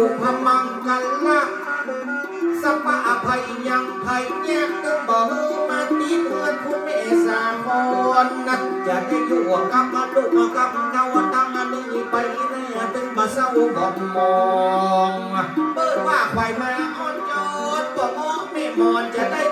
สุภมังกันละสปะอภัยยังภัยแยกตึงบ่ฮือมาตีเพื่อนคุณเมษาพรนะจะได้อยู่กับมาดุกับเขาตั้งอันนี้ไปแน่ตึงมาเศร้าบอกมองเปิดว่าควายมาอ่อนโยนบ่มองไม่มอนจะได้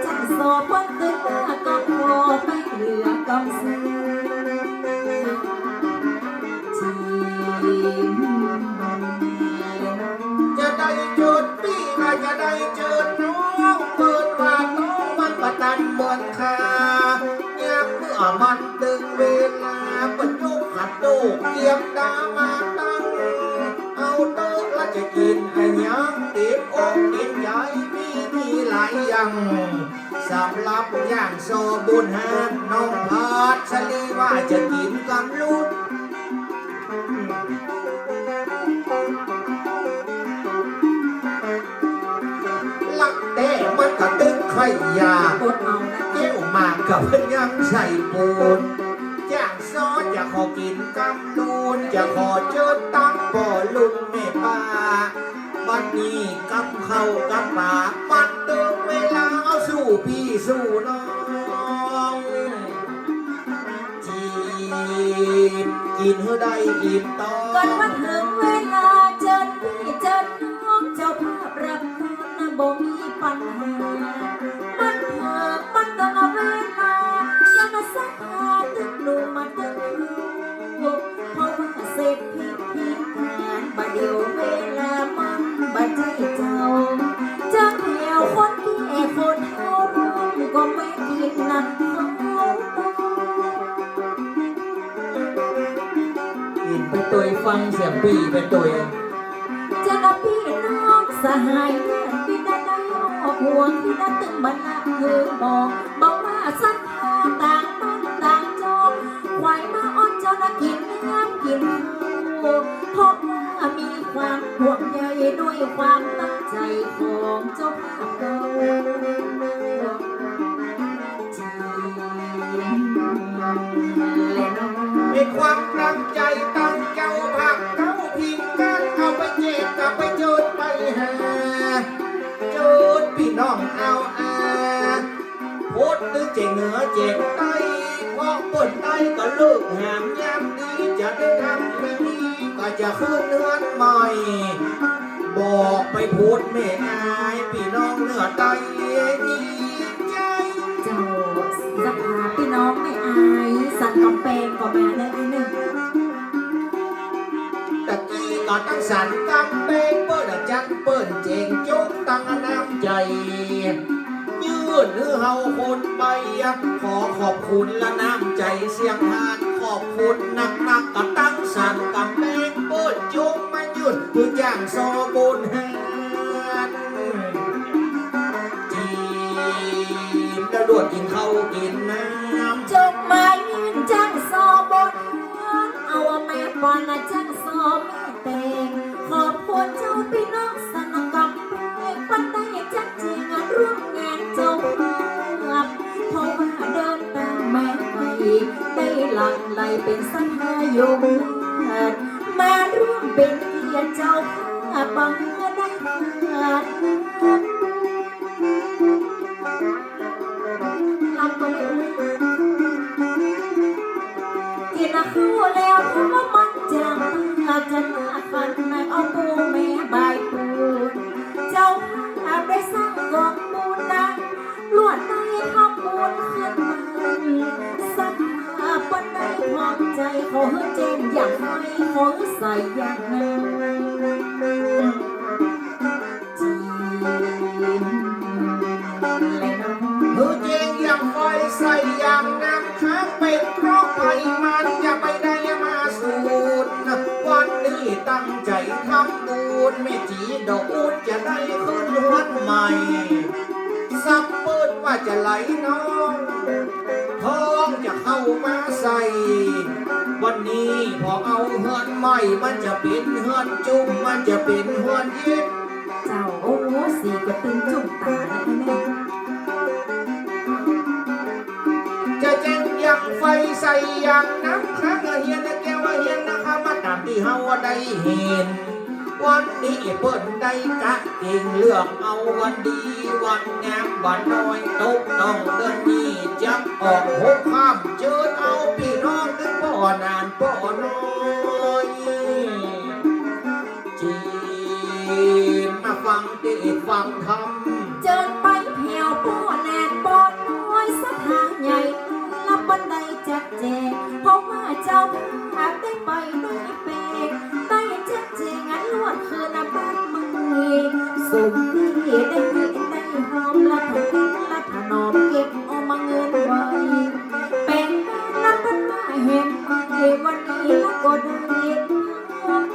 างวัลจันโซเพิ่นตื่นมาก็พอไปเหลือกำซื้อจีนจะได้เจอปีก็จะได้เจอน้องเปิดว่าน้องมันประตันบนคาอยากเมื่อมันดึงเวลาป็นลูกขัดลูกเกียมดามาตั้งเอาโต๊ะแล้วจะกินอะไรยังติดอกติด หลายย่างสำหรับอย่างโซบุญฮาน้องพาดชลีว่าจะกินกำลุดลักแต่มันก็ตึงไข่ยากดเอาเกี้ยวหมากกับยังใส่ปูนจ้างซอสจะขอกินกำนูนจะขอเชิญตั้งบ่อลุงแม่ป้าบัดนี้กำเขากับปาก พี่สู้น้องจีบกินเฮาได้อิ่มตอก่อนนมาถึงเวลาเจอพี่เจอน้องเจ้าภาพรับทานนะบ่มีปัญหามันเถอะมันต้องเอาเวลา ฟังเปีไปตัวจะนับพี่น้องสหายเพื่อนพี่ได้ได้ออกห่วงพี่ได้ตึงบันละคือบอกบอกว่าสักพอต่างต้นต่างจองควายมาอ้อนเจ้านะกินเนื้อกินหูเพราะว่ามีความห่วงใยด้วยความตั้งใจของเจ้าภาพ เลิกหามยามดีจะได้ทำพิธีก็จะขึ้นเนื้อนใหม่ บอกไปพูดไม่อายพี่น้องเหนือใต้ดีใจ เจ้าสภาพี่น้องไม่อายสั่นกำแพงก็มาได้หนึ่งตะกี้ก็ตั้งสันกำเบงเปิ้นจักเปิ้นเจงโจุ เฮาคนไปขอขอบคุณและน้ำใจเสียงทานขอบคุณนักนักก็ตั้งสันกำเบงเปิ้นจุกมายืดคือจ้างซอบุญให้จีบแล้วดวดกินข้าวกินน้ำจบมายินจังสอบนเอาแม่ปอนนะจังสอบแม่เตงขอบคุณเจ้าพี่น้องส ลังไหลเป็นสัญหายมมาร่วมเป็นเกียรเจ้าข้าบังเมื่ได้เกิดลำก็ไม่ลืมกินคู่แล้วทุกมันจังอาจจะหน้าฟันนายเอาปูแม่ใบปูเจ้าข้าได้สร้างกองมูลนะลวดในทำมูลขึ้นมาสัก หาปันใดพร้อมใจขอเจนอย่างไม่ขอใส่อยางนั้นจีนและน้องเธอเจงอยางไฟใส่อย่างน้ำค้างเป็นเพราะไฟมันจะไปได้มาสูดวันนี้ตั้งใจทำบุญไม่จีดอกอุดจะได้ขึ้นวันใหม่สับปิดว่าจะไหลน้อง ทองจะเข้ามาใส่ วันนี้พอเอาเฮือนใหม่มันจะเป็นเฮือนจุ่มมันจะเป็นเฮือนเย็นเจ้าโอ้สีก็ตึงจุ่มตาแล้วแม่จะแจ้งย่างไฟใส่ย่างน้ำค้างเฮียนแก้วเฮียนนะคะมาตามที่เฮาได้เห็นวัน เปิ้นได้กะเก่งเลือกเอาวันดีวันงามวันน้อยตกต้องเดือนนี้จับออกหกข้ามเจิญเอาพี่น้องถึงพ่อนานพ่อน้อยจีนมาฟังเทศน์ฟังธรรมเจิญไปเพียวปูแนนปอดน้อยสักทางใหญ่ลับบันไดจักแจงเพราะว่าเจ้าหากได้ไปด้เปก ได้จักแจงอันลวดคืนบ้านมือสมที่ได้เห็นได้หอมละถกินละถนอมเก็บเอามาเงินไว้เป็นนับเป็นมาเห็นไปวันนี้ละก็ได้ทำ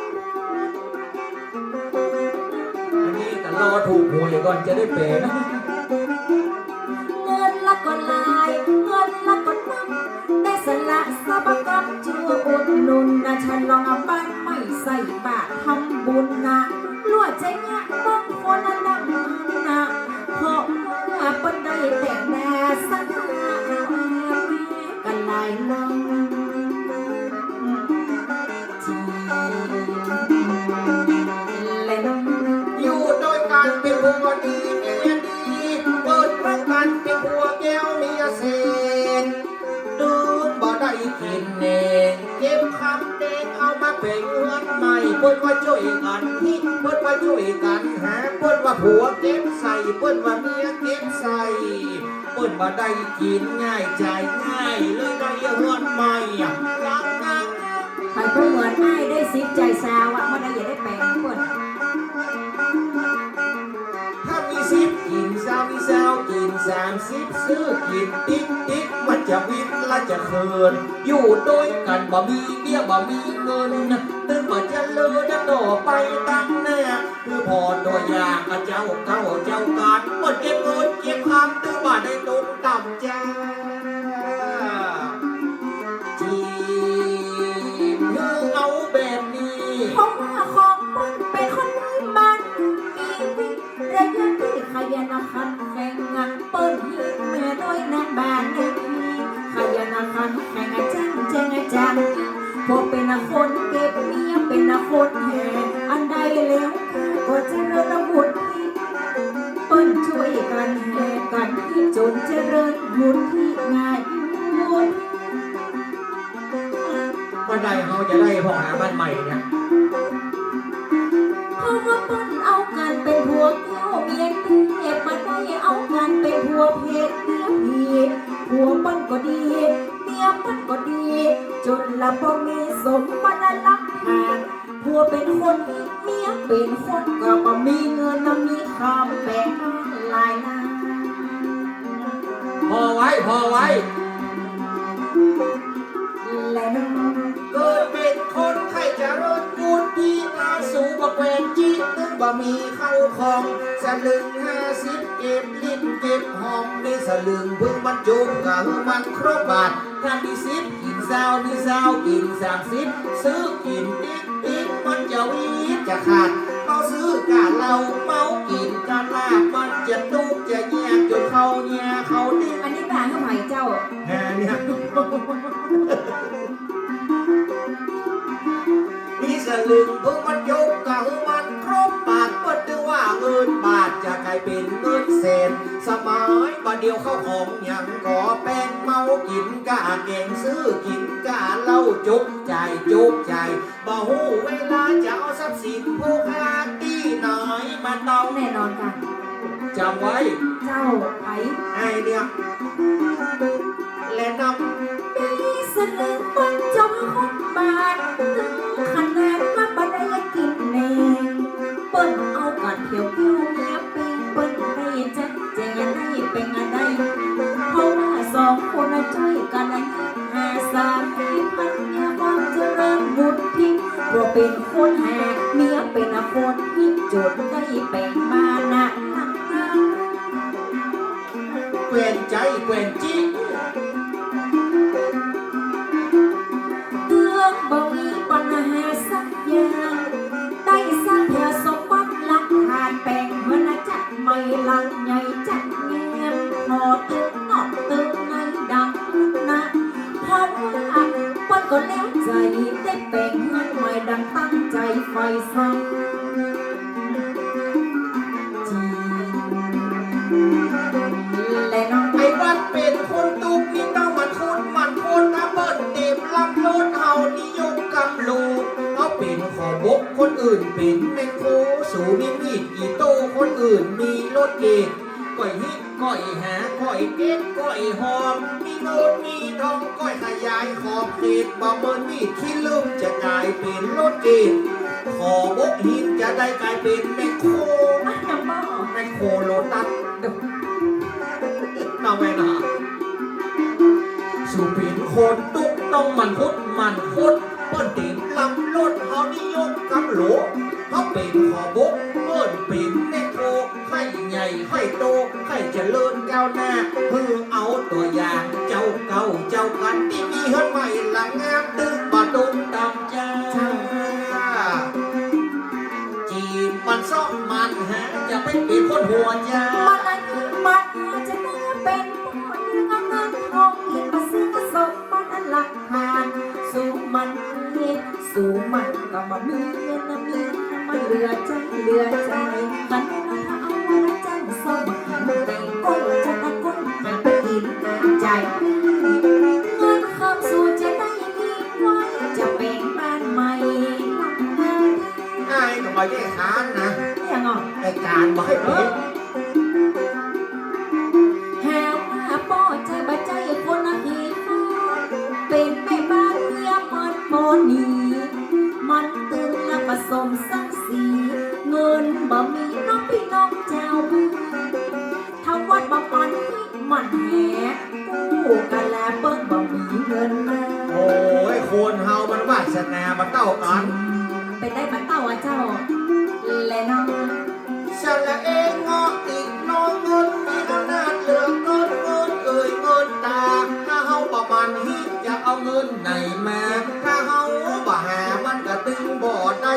อันนี้ก็รอถูกหวยก่อนจะได้เป็น ว่ได้แต่งแน่สักหาแม่กันหลายน้องจีและน้อยู่โดยการเป็นผัวดีเมียดีเปิดรักกันเป็นผัวแก้วเมียเศษดื่มบ่ได้กินเองเก็บคำเด็กเอามาเป็นเงินใหม่เปิ้นว่าช่วยกันที่เปิ้นว่าช่วยกันหาเปิ้นว่าผัวเก็บ เปิ้นว่าเมียเก็บใส่เปิ้นบ่ได้กินง่ายใจง่ายเลยได้เงินใหม่อะรักนักไปเพื่อนให้ได้สิบใจสาวอะมันได้อย่าได้แปลงเปิ้นถ้ามีสิบกินสามมีสาวกินสามสิบซื้อกินติ๊ก ติ๊กมันจะวิตและจะเขินอยู่ด้วยกันบ่มีเบี้ยบ่มีเงินตึงมาจะเลินต่อไปตั้งแน่คือพอตัวอย่างกับเจ้าเก้าเจ้าการหมดเก็บเงินเก็บคำตึงมาได้ตกต่ำใจ ใดเขาจะได้พ่อหาบ้านใหม่เนี่ยเพราะว่าเปิ้นเอากันเป็นพวกเที่ยวเมียเทียบมาได้เอากันเป็นพวกเพศเมียผีผัวเปิ้นก็ดีเมียเปิ้นก็ดี จนละบ่มีสมบัติลักฐานผัวเป็นคนเมียเป็นคนก็บ่มีเงินน่ะมีคำแบ่งหลายล้านพอไว้ พอไว้ และน้อง จะรถกูดดีตาสูบกแวนจีตึงบ่มีเข้าของสลึงห้าสิบเก็บลิ้นเก็บหอมมีสลึงพิ่งบรรจุกะมันครบบาทถ้ามีสิบกินสาวมีสาวกินสามสิบซื้อกินติ๊กติ๊กมันจะวีจะขาดเอาซื้อกะเราเมากินกะลาบมันจะตุกจะแยกจนเขาแย่เขาดิ้นอันนี้บ้านเขาไผ่เจ้าแฮเนี่ ยมีสลึงเพิ่งมันยกกะหึมันครบบาทก็ถือว่าเงินบาทจะกลายเป็นเงินเศษสมัยบัดเดียวเข้าของอย่างก่อแป้งเมากินกาเก่งซื้อกินกาเหล้าจุกใจจุกใจบ่หูเวลาจะเอาทรัพย์สินผู้ค้าที่หน่อยมาต้องแน่นอนค่ะ จำไว้ เจ้าไผไอเนี่ยและนมีเสนอมันจงคงบาทถึงขนาด เปิ้นเอากันเที่ยวกิ้วเมีย ก็แล้วใจได้แต่งเงินใหม่ดังตั้งใจไฟสั่ง ก้อยฮิตก้อยหาก้อยเก็บก้อยหอม มีเงินมีทองก้อยขยายขอบเขตบ่เมินมีดที่ลืมจะกลายเป็นรถเกตขอบกหินจะได้กลายเป็นแม่โคอะน้องบ่แม่โคโลตัสน้าแม่นาสุปินโคนตุกต้องมันพุดมันพุดเปิ้นเต็มลำรถเฮานิยมกำโหลเขาเป็นขอบกเปิ้นเป็นแม่โคให้ใให้โตให้เจริญก้าวหน้าเพื่อเอาตัวอย่างเจ้าเก่าเจ้ากันที่มีเฮือนใหม่หลังงามตึกบาตุมตำจ้าจีบมันซ่อมมันหาจะไม่เป็นคนหัวยามันอันนี้มันจะน่าเป็นคนเงินเงินทองกินมาซื้อสมมันอันหลักฐานสูงมันมีสูงมันก็มามีเงินนะมีมันเหลือใจเหลือใจ ง่ายก็มาแยกค้านนะยังอะ ไอการมาให้เป็นห ละเองงอติดน้องเงินมีอำนาจเหลือเกินเงินเอ่ยเงินตา ถ้าเฮาประมาณฮิตจะเอาเงินไหนมา ถ้าเฮาบ่หามันก็ตึงบ่ได้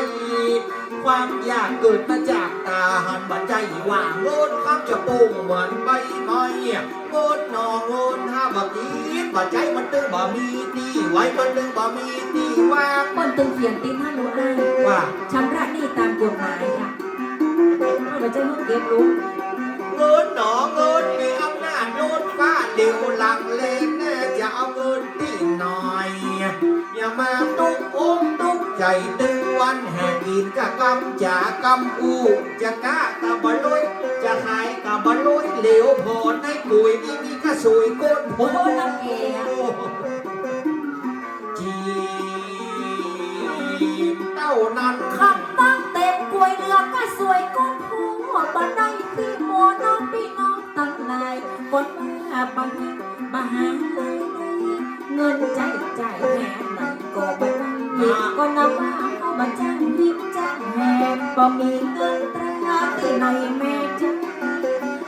ความอยากเกิดมาจากตาหันบัใจว่าเงินคำจะปุ่งเหมือนใบไม้เงินนองเงินถ้าบักอีดบัใจมันตึงบ่มีตีไว้มันตึงบ่มีตีว่างเปิ้นตึงเขียนติดให้รู้อ้ายว่าชำระหนี้ตามกฎหมายอะ ไม่ว่าจะเพิ่งเก็บรู้เงินหนอเงินมีอำนาจโน้นฟ้าเดียวหลังเลนแน่จะเอาเงินที่หน่อย อย่ามาตุกอกตุกใจตึงวันแห่งกินกะกำจากกำอูจะกะกะบะลุยจะขายกะบะลุยเหลวพอในปุ๋ยนี่มีกระสวยก้นโพน้ำเอ๋จีบเต้านั้นคำ ตั้งเต็มกล้วยเรือก็สวยก้นหัวบันไดที่โมน้องพี่น้องตั้งหลายคนมาบังมาหาเลยเงินใจใจแห่ไหนก็บันไดก็นำมาเอามาจ้างยิบจ้างแห่บ่มีเงินตราที่ไหนแม่จ้า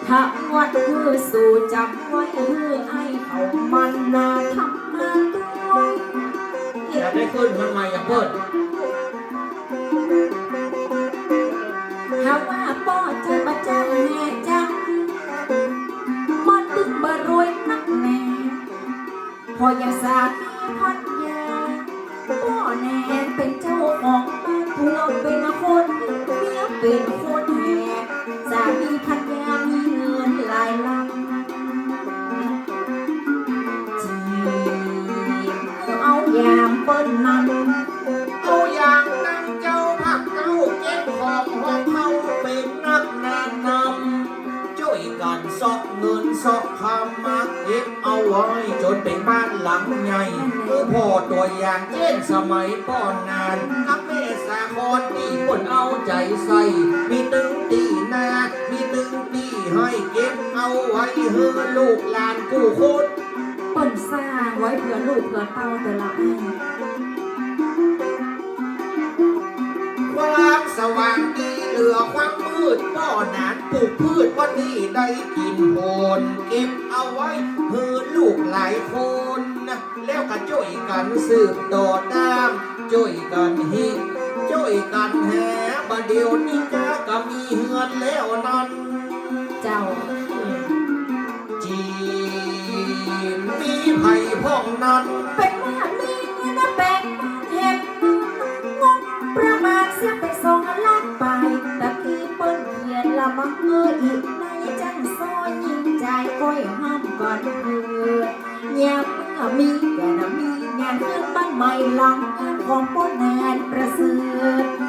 ถ้าวัดคือสู่จำไว้คือไอ้เขามันนาทำมาด้วยอย่าได้ขึ้นมันใหม่อย่างเพิ่น พอยาสาพัน เป็นบ้านหลังใหญ่เมื่อพอตัวอย่างเช่นสมัยป้อนนานกับแม่สาครที่คนเอาใจใส่ มีตึงตีนา มีตึงตีให้เก็บเอาไว้เฮือลูกหลานกู้คนเปิ้นสร้างไว้เพื่อลูกเพื่อเต้าแต่ละอ้ายความสว่างดี เหลือความมืดป้อนานปลูกพืชวันนี้ได้กินผลเก็บเอาไว้เฮือลูกหลายคนแล้วก็ช่วยกันสืบต่อตามช่วยกันฮิตช่วยกันแหบเดียวนี้จ้าก็มีเฮือนแล้วนั้น เจ้าจีนมีไผ่พ่องนั้นเป็น อีกในจังซอยยิ่งใจก้อยห้ามก่อนเพื่อยามเมื่อมีแก่นมีงานขึ้นบ้านใหม่หลังงานของป้นแนนประเสริฐ